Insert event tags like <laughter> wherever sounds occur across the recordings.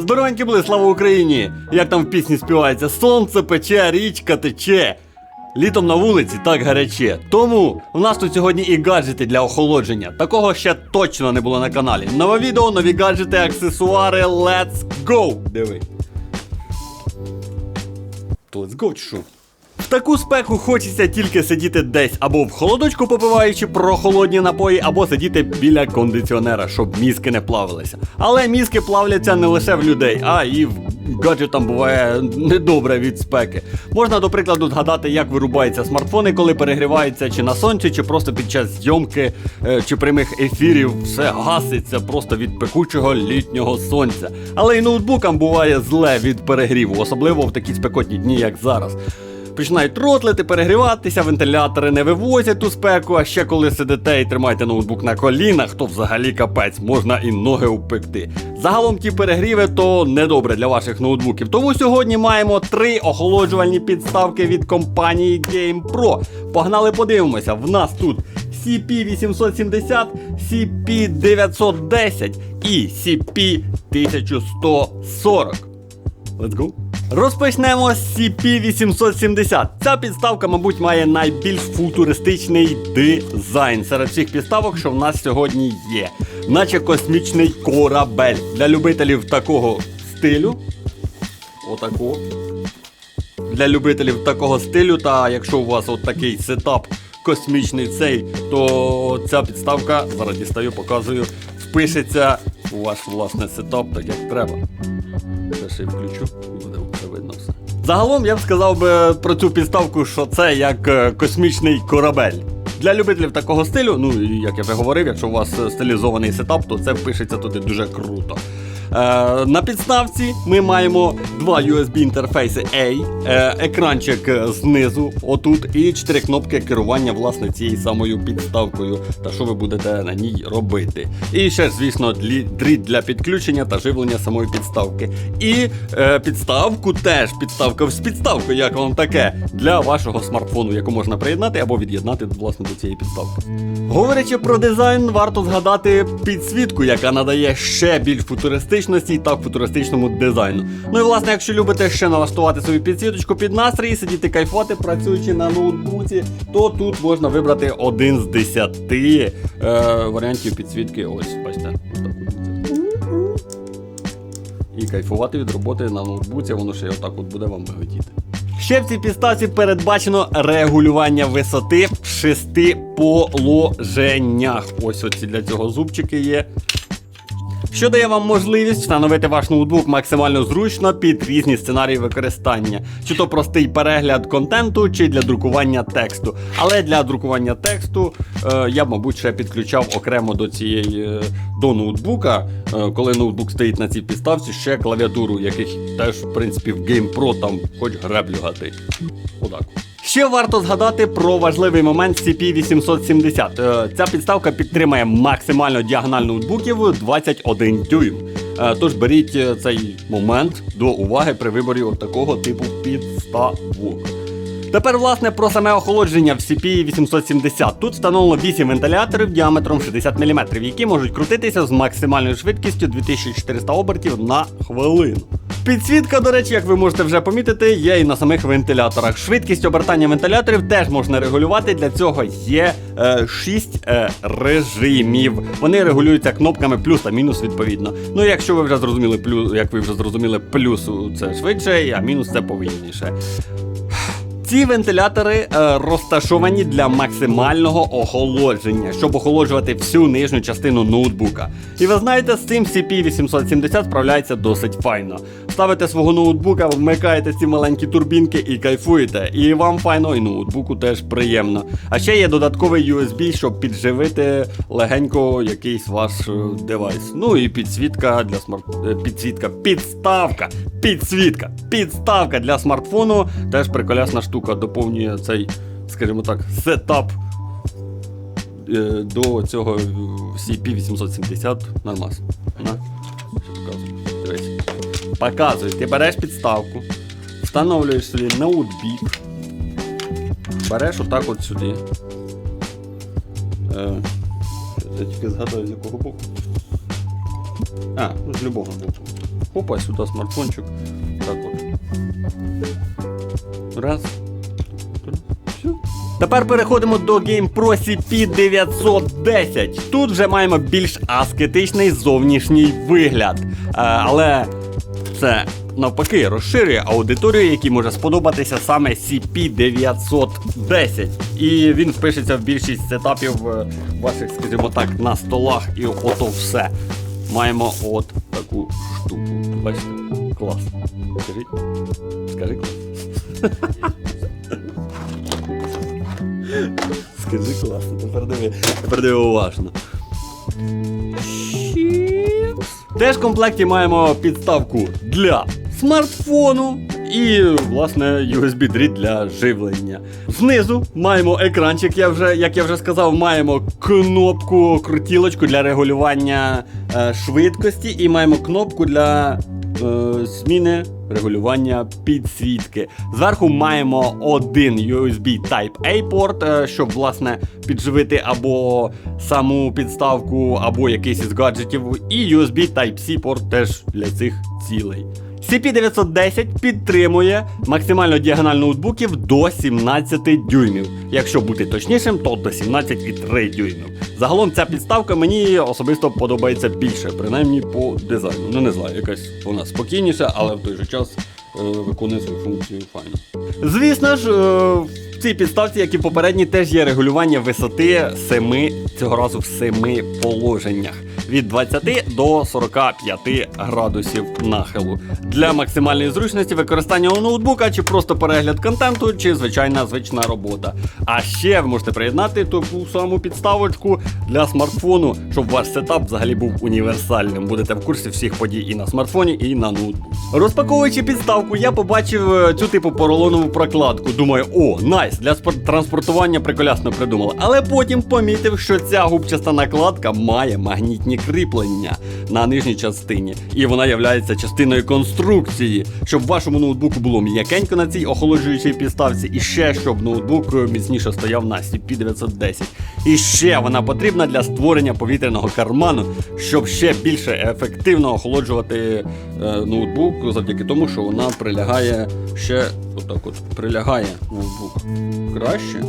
Здоровенькі були, слава Україні! Як там в пісні співається, сонце пече, річка тече. Літом на вулиці так гаряче. Тому в нас тут сьогодні і гаджети для охолодження. Такого ще точно не було на каналі. Нове відео, нові гаджети, аксесуари. Let's go! Диви. Let's go чи? Таку спеку хочеться тільки сидіти десь або в холодочку попиваючи прохолодні напої, або сидіти біля кондиціонера, щоб мізки не плавилися. Але мізки плавляться не лише в людей, а і в гаджетам буває недобре від спеки. Можна, до прикладу, згадати, як вирубаються смартфони, коли перегріваються чи на сонці, чи просто під час зйомки, е, чи прямих ефірів. Все гаситься просто від пекучого літнього сонця. Але і ноутбукам буває зле від перегріву, особливо в такі спекотні дні, як зараз. Починають ротлити, перегріватися, вентилятори не вивозять ту спеку, а ще коли сидите і тримаєте ноутбук на колінах, то взагалі капець, можна і ноги упекти. Загалом ті перегріви то недобре для ваших ноутбуків. Тому сьогодні маємо три охолоджувальні підставки від компанії GamePro. Погнали подивимося, в нас тут CP870, CP910 і CP1140. Let's go. Розпочнемо з CP870. Ця підставка, мабуть, має найбільш футуристичний дизайн серед всіх підставок, що в нас сьогодні є. Наче космічний корабель. Для любителів такого стилю. Отако. Для любителів такого стилю, та якщо у вас от такий сетап космічний цей, то ця підставка, зараз дістаю, показую, впишеться у ваш власне сетап, так як треба. Це ще включу, буде видно все. Загалом я б сказав би про цю підставку, що це як е, космічний корабель. Для любителів такого стилю, ну і як я вже говорив, якщо у вас е, стилізований сетап, то це впишеться туди дуже круто. Е, на підставці ми маємо два USB інтерфейси A, е, екранчик знизу, отут, і чотири кнопки керування власне цією самою підставкою, та що ви будете на ній робити. І ще звісно, дріт для підключення та живлення самої підставки. І е, підставку теж підставка з підставкою, як вам таке, для вашого смартфону, яку можна приєднати або від'єднати власне до цієї підставки. Говорячи про дизайн, варто згадати підсвітку, яка надає ще більш футуристичності та футуристичному дизайну. Ну і власне, якщо любите ще налаштувати свою підсвіточку під настрій, сидіти кайфувати, працюючи на ноутбуці, то тут можна вибрати один з десяти е, варіантів підсвітки. Ось, бачите. І кайфувати від роботи на ноутбуці, воно ще отак от буде вам миготіти. Ще в цій підставці передбачено регулювання висоти в шести положеннях. Ось оці для цього зубчики є. Що дає вам можливість встановити ваш ноутбук максимально зручно під різні сценарії використання, чи то простий перегляд контенту, чи для друкування тексту. Але для друкування тексту е, я мабуть, ще підключав окремо до цієї е, до ноутбука, е, коли ноутбук стоїть на цій підставці, ще клавіатуру, яких теж, в принципі, в GamePro там хоч греблю гати. Отак. Ще варто згадати про важливий момент CP870. Е, Ця підставка підтримує максимально діагональ ноутбуків 21 дюйм. Е, Тож беріть е, цей момент до уваги при виборі такого типу підставок. Тепер, власне, про саме охолодження в CP870. Тут встановлено 8 вентиляторів діаметром 60 мм, які можуть крутитися з максимальною швидкістю 2400 обертів на хвилину. Підсвітка, до речі, як ви можете вже помітити, є і на самих вентиляторах. Швидкість обертання вентиляторів теж можна регулювати. Для цього є е, 6 е, режимів. Вони регулюються кнопками плюс та мінус відповідно. Ну, якщо ви вже зрозуміли плюс, як ви вже зрозуміли, плюс це швидше, а мінус це повільніше. Ці вентилятори е, розташовані для максимального охолодження, щоб охолоджувати всю нижню частину ноутбука. І ви знаєте, з цим CP870 справляється досить файно. Ставите свого ноутбука, вмикаєте ці маленькі турбінки і кайфуєте. І вам файно, і ноутбуку теж приємно. А ще є додатковий USB, щоб підживити легенько якийсь ваш е, девайс. Ну і підсвітка для смарт... е, підсвітка, підставка, підсвітка, підставка для смартфону. Теж приколясна штука доповнює цей, скажімо так, сетап е, до цього е, CP870 нормас. Показуй, ти береш підставку, встановлюєш собі ноутбік, береш отак от сюди. Е, я тільки згадаю з якого боку. А, ну з любого боку. Опа, сюди смартфончик. Так от. Раз. Тепер переходимо до GamePro CP910. Тут вже маємо більш аскетичний зовнішній вигляд. Е, але це навпаки розширює аудиторію, якій може сподобатися саме CP910. І він впишеться в більшість сетапів е, ваших, скажімо так, на столах і ото все. Маємо от таку штуку. Бачите? Клас. Скажіть. Скажи клас. <laughs> Скажи класно, тепер диви уважно. Теж в комплекті маємо підставку для смартфону і, власне, USB-дріт для живлення. Знизу маємо екранчик, я вже, як я вже сказав, маємо кнопку крутілочку для регулювання е, швидкості, і маємо кнопку для е, зміни регулювання підсвітки. Зверху маємо один USB Type-A порт, е, щоб власне підживити або саму підставку, або якийсь із гаджетів, і USB Type-C порт теж для цих цілей. CP910 підтримує максимальну діагональ ноутбуків до 17 дюймів. Якщо бути точнішим, то до 17,3 дюймів. Загалом ця підставка мені особисто подобається більше, принаймні по дизайну. Ну не знаю, якась вона спокійніша, але в той же час е, виконує свою функцію файно. Звісно ж, е, в цій підставці, як і попередній, теж є регулювання висоти 7, цього разу в 7 положеннях. Від 20 до 45 градусів нахилу. Для максимальної зручності використання у ноутбука, чи просто перегляд контенту, чи звичайна звична робота. А ще ви можете приєднати таку саму підставочку для смартфону, щоб ваш сетап взагалі був універсальним. Будете в курсі всіх подій і на смартфоні, і на ноутбуку. Розпаковуючи підставку, я побачив е, цю типу поролонову прокладку. Думаю, о, найс, для спор- транспортування приколясно придумали. Але потім помітив, що ця губчаста накладка має магнітні кріплення на нижній частині, і вона є частиною конструкції, щоб вашому ноутбуку було м'якенько на цій охолоджуючій підставці, і ще щоб ноутбук е, міцніше стояв на CP910. І ще вона потрібна для створення повітряного карману, щоб ще більше ефективно охолоджувати е, ноутбук, завдяки тому, що вона прилягає ще отак от прилягає ноутбук краще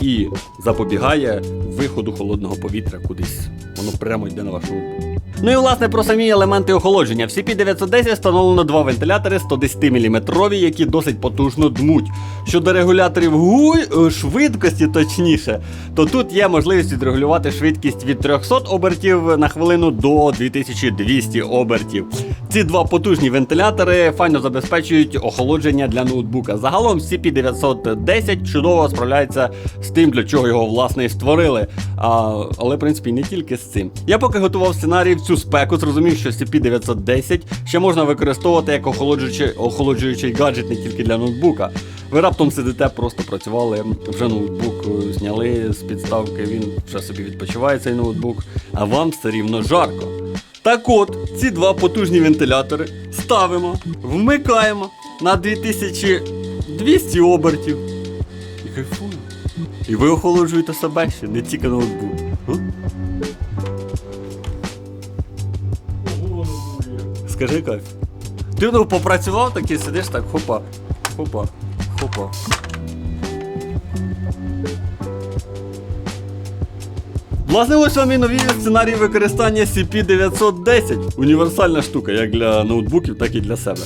і запобігає виходу холодного повітря кудись. Воно прямо йде на вашу ноутбук. Ну і власне про самі елементи охолодження. В CP910 встановлено два вентилятори 110 мм, які досить потужно дмуть. Щодо регуляторів гуй, е, швидкості точніше, то тут є можливість відрегулювати швидкість від 300 обертів на хвилину до 2200 обертів. Ці два потужні вентилятори файно забезпечують охолодження для ноутбука. Загалом CP910 чудово справляється з тим, для чого його власне і створили. А, але в принципі не тільки з цим. Я поки готував сценарій в цю спеку, зрозумів, що CP910 ще можна використовувати як охолоджуючий, охолоджуючий гаджет не тільки для ноутбука. Ви раптом сидите, просто працювали, вже ноутбук е, зняли з підставки, він вже собі відпочиває цей ноутбук, а вам все рівно жарко. Так от, ці два потужні вентилятори ставимо, вмикаємо на 2200 обертів. І кайфуємо. І ви охолоджуєте себе ще, не тільки ноутбук. Скажи кайф. Ти ну попрацював такий, сидиш так, хопа, хопа, хопа. Власне, ось вам і нові сценарії використання CP910. Універсальна штука, як для ноутбуків, так і для себе.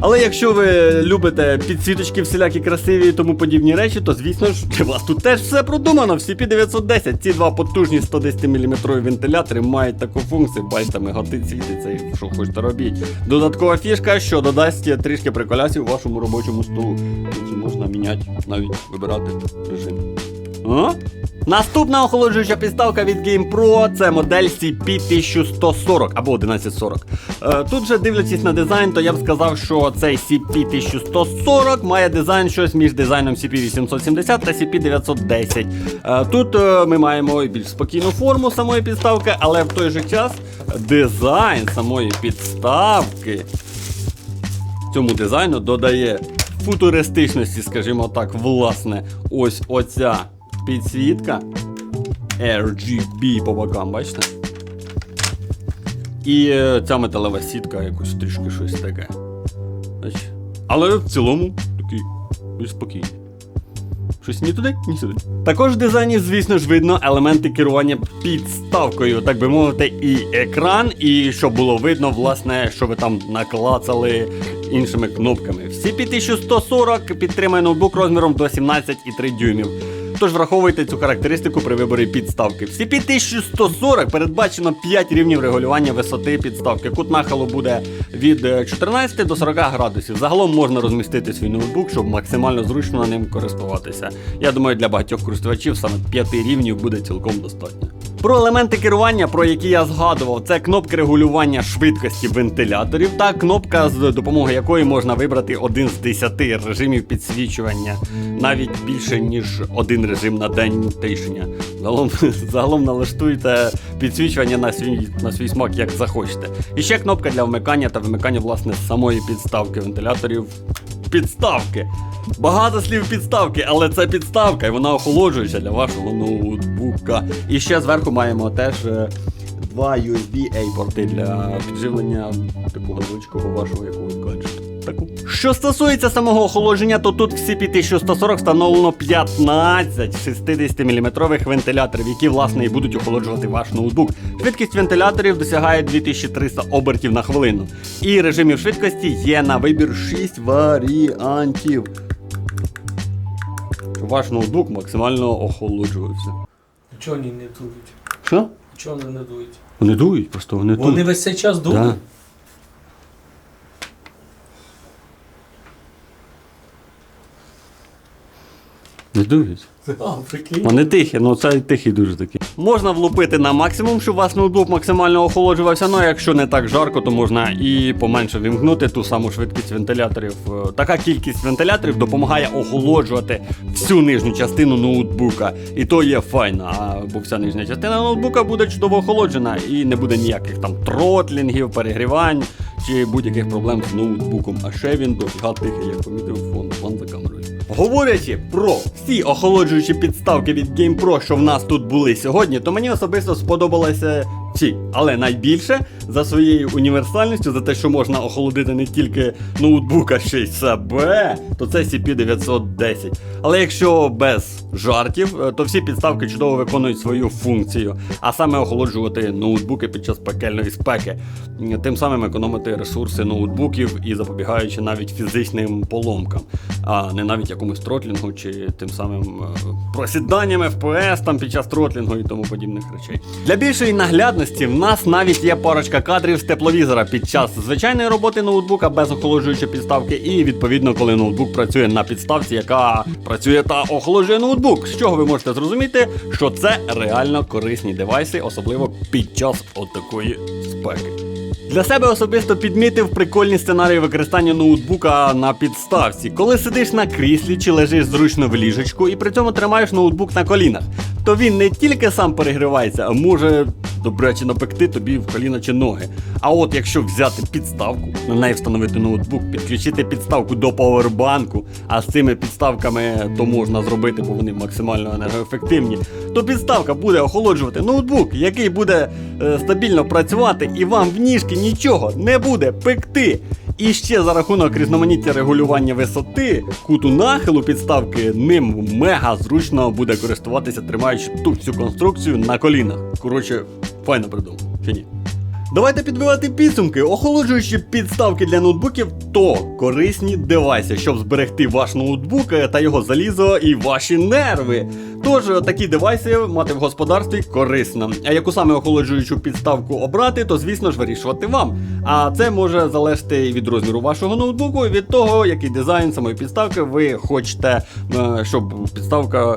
Але якщо ви любите підсвіточки всілякі красиві і тому подібні речі, то звісно ж для вас тут теж все продумано. В CP910 ці два потужні 110 мм вентилятори мають таку функцію, бачите, миготить світиться і що хочете робіть. Додаткова фішка, що додасть трішки приколясів вашому робочому столу. Тут можна міняти, навіть вибирати режим. А? Наступна охолоджуюча підставка від GamePro це модель CP1140 або 1140. Е, тут же дивлячись на дизайн, то я б сказав, що цей CP1140 має дизайн щось між дизайном CP870 та CP910. Е, тут е, ми маємо більш спокійну форму самої підставки, але в той же час дизайн самої підставки цьому дизайну додає футуристичності, скажімо так, власне, ось оця підсвітка RGB по бокам, бачите? І е, ця металева сітка якось трішки щось таке. Але в цілому такий спокійний. Щось ні туди, ні сюди. Також в дизайні, звісно ж, видно елементи керування підставкою, так би мовити, і екран, і щоб було видно, власне, що ви там наклацали іншими кнопками. В CP1140 підтримує ноутбук розміром до 17,3 дюймів. Тож враховуйте цю характеристику при виборі підставки. В CP1140 передбачено 5 рівнів регулювання висоти підставки. Кут нахилу буде від е, 14 до 40 градусів. Загалом можна розмістити свій ноутбук, щоб максимально зручно ним користуватися. Я думаю, для багатьох користувачів саме 5 рівнів буде цілком достатньо. Про елементи керування, про які я згадував, це кнопки регулювання швидкості вентиляторів та кнопка, з допомогою якої можна вибрати один з 10 режимів підсвічування, навіть більше ніж один режим на день тишення. Загалом, <laughs> загалом налаштуйте підсвічування на свій, на свій смак, як захочете. І ще кнопка для вмикання та вимикання власне самої підставки вентиляторів. Підставки. Багато слів підставки, але це підставка, і вона охолоджуюча для вашого ноутбука. І ще зверху маємо теж е, два USB-A порти для підживлення такого невеличкого вашого якогось гаджету. Що стосується самого охолодження, то тут в CP1140 встановлено 15 60-мм вентиляторів, які власне і будуть охолоджувати ваш ноутбук. Швидкість вентиляторів досягає 2300 обертів на хвилину. І режимів швидкості є на вибір 6 варіантів. Ваш ноутбук максимально охолоджувався. Чого вони не дують? Що? Чого вони не дують? Вони дують, просто вони Вони дують. весь цей час дують? Да. Не дують. А, прикинь. Вони тихі, ну це тихі дуже такі. Можна влупити на максимум, щоб у вас ноутбук максимально охолоджувався. Ну а якщо не так жарко, то можна і поменше вімкнути ту саму швидкість вентиляторів. Е, Така кількість вентиляторів допомагає охолоджувати всю нижню частину ноутбука. І то є файно, а, бо вся нижня частина ноутбука буде чудово охолоджена і не буде ніяких там тротлінгів, перегрівань чи будь-яких проблем з ноутбуком. А ще він дофіга тихий, як помітив фон, фон за камерою. Говорячи про всі охолоджуючі підставки від GamePro, що в нас тут були сьогодні, то мені особисто сподобалися ці. Але найбільше за своєю універсальністю, за те, що можна охолодити не тільки ноутбук, а ще й себе, то це CP910. Але якщо без жартів, е, то всі підставки чудово виконують свою функцію, а саме охолоджувати ноутбуки під час пекельної спеки, тим самим економити ресурси ноутбуків і запобігаючи навіть фізичним поломкам, а не навіть якомусь тротлінгу чи тим самим е, просіданням FPS там під час тротлінгу і тому подібних речей. Для більшої наглядності в нас навіть є парочка кадрів з тепловізора під час звичайної роботи ноутбука без охолоджуючої підставки, і відповідно, коли ноутбук працює на підставці, яка працює та охолоджує ноутбук. З чого ви можете зрозуміти, що це реально корисні девайси, особливо під час отакої спеки. Для себе особисто підмітив прикольні сценарії використання ноутбука на підставці. Коли сидиш на кріслі чи лежиш зручно в ліжечку і при цьому тримаєш ноутбук на колінах, то він не тільки сам перегрівається, а може добряче напекти тобі в коліна чи ноги. А от якщо взяти підставку, на неї встановити ноутбук, підключити підставку до павербанку, а з цими підставками то можна зробити, бо вони максимально енергоефективні, то підставка буде охолоджувати ноутбук, який буде е, стабільно працювати, і вам в ніжки нічого не буде пекти. І ще за рахунок різноманіття регулювання висоти, куту нахилу підставки ним мега зручно буде користуватися, тримаючи ту всю конструкцію на колінах. Коротше, файно придумав, чи ні? Давайте підбивати підсумки. Охолоджуючі підставки для ноутбуків то корисні девайси, щоб зберегти ваш ноутбук е, та його залізо і ваші нерви. Тож е, такі девайси мати в господарстві корисно. А яку саме охолоджуючу підставку обрати, то звісно ж вирішувати вам. А це може залежати і від розміру вашого ноутбуку, і від того, який дизайн самої підставки ви хочете, е, щоб підставка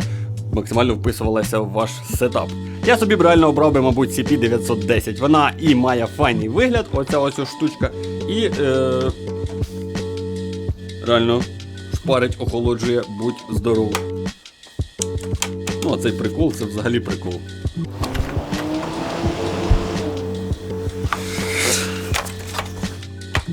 максимально вписувалася в ваш сетап. Я собі б реально обрав би, мабуть, CP910. Вона і має файний вигляд, оця ось штучка, і е, реально шпарить, охолоджує, будь здоров. Ну, а цей прикол, це взагалі прикол.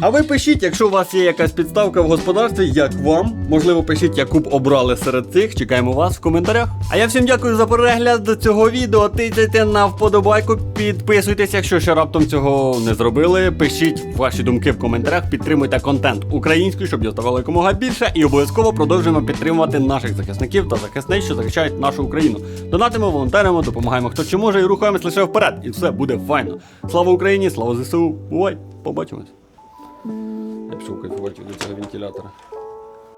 А ви пишіть, якщо у вас є якась підставка в господарстві, як вам. Можливо, пишіть, яку б обрали серед цих. Чекаємо вас в коментарях. А я всім дякую за перегляд до цього відео. Тицяйте на вподобайку, підписуйтесь, якщо ще раптом цього не зробили. Пишіть ваші думки в коментарях, підтримуйте контент українською, щоб його ставало якомога більше. І обов'язково продовжуємо підтримувати наших захисників та захисниць, що захищають нашу Україну. Донатимо, волонтеримо, допомагаємо хто чи може і рухаємось лише вперед. І все буде файно. Слава Україні, слава ЗСУ. Бувай, побачимось. Я пішов кайфувати від цього вентилятора.